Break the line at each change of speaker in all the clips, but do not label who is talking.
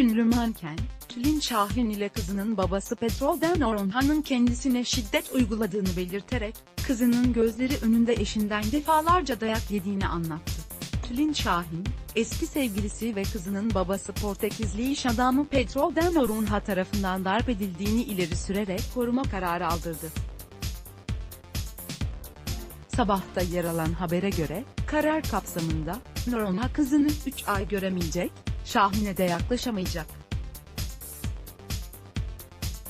Ünlü manken, Tülin Şahin ile kızının babası Petrol'den Orhan'ın kendisine şiddet uyguladığını belirterek, kızının gözleri önünde eşinden defalarca dayak yediğini anlattı. Tülin Şahin, eski sevgilisi ve kızının babası Portekizli iş adamı Petrol'den Orhan'a tarafından darp edildiğini ileri sürerek koruma kararı aldırdı. Sabahta yer alan habere göre, karar kapsamında, Noronha kızını 3 ay göremeyecek, Şahin'e de yaklaşamayacak.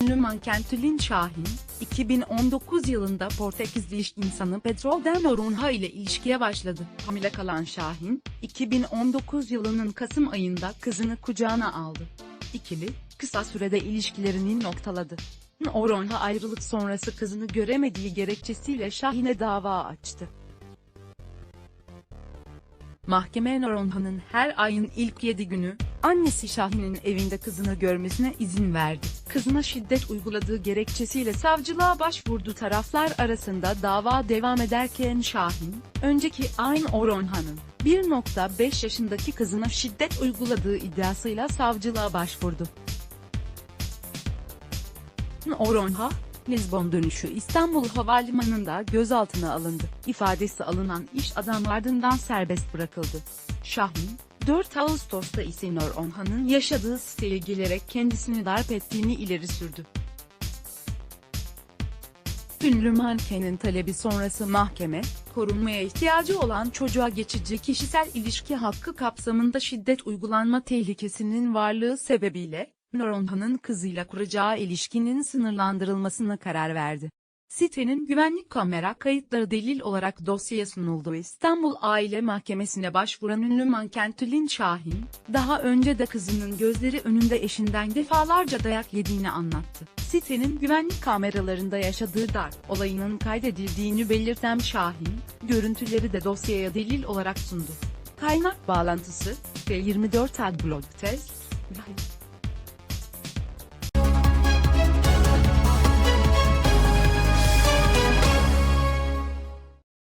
Ünlü manken Tülin Şahin, 2019 yılında Portekizli iş insanı Petrol'den Orunha ile ilişkiye başladı. Hamile kalan Şahin, 2019 yılının Kasım ayında kızını kucağına aldı. İkili, kısa sürede ilişkilerini noktaladı. Orunha ayrılık sonrası kızını göremediği gerekçesiyle Şahin'e dava açtı. Mahkeme Noronha'nın her ayın ilk 7 günü, annesi Şahin'in evinde kızını görmesine izin verdi. Kızına şiddet uyguladığı gerekçesiyle savcılığa başvurdu taraflar arasında dava devam ederken Şahin, önceki ayın Orhan'ın 1.5 yaşındaki kızına şiddet uyguladığı iddiasıyla savcılığa başvurdu. Orhan'a, Lizbon dönüşü İstanbul Havalimanı'nda gözaltına alındı. İfadesi alınan iş adam ardından serbest bırakıldı. Şahin, 4 Ağustos'ta İsinor Onhan'ın yaşadığı siteye gelerek kendisini darp ettiğini ileri sürdü. Ünlü mankenin talebi sonrası mahkeme, korunmaya ihtiyacı olan çocuğa geçici kişisel ilişki hakkı kapsamında şiddet uygulanma tehlikesinin varlığı sebebiyle, Noronha'nın kızıyla kuracağı ilişkinin sınırlandırılmasına karar verdi. Sitenin güvenlik kamera kayıtları delil olarak dosyaya sunuldu. İstanbul Aile Mahkemesi'ne başvuran ünlü manken Tülin Şahin, daha önce de kızının gözleri önünde eşinden defalarca dayak yediğini anlattı. Sitenin güvenlik kameralarında yaşadığı darp olayının kaydedildiğini belirten Şahin, görüntüleri de dosyaya delil olarak sundu. Kaynak bağlantısı, T24 Adblog Test,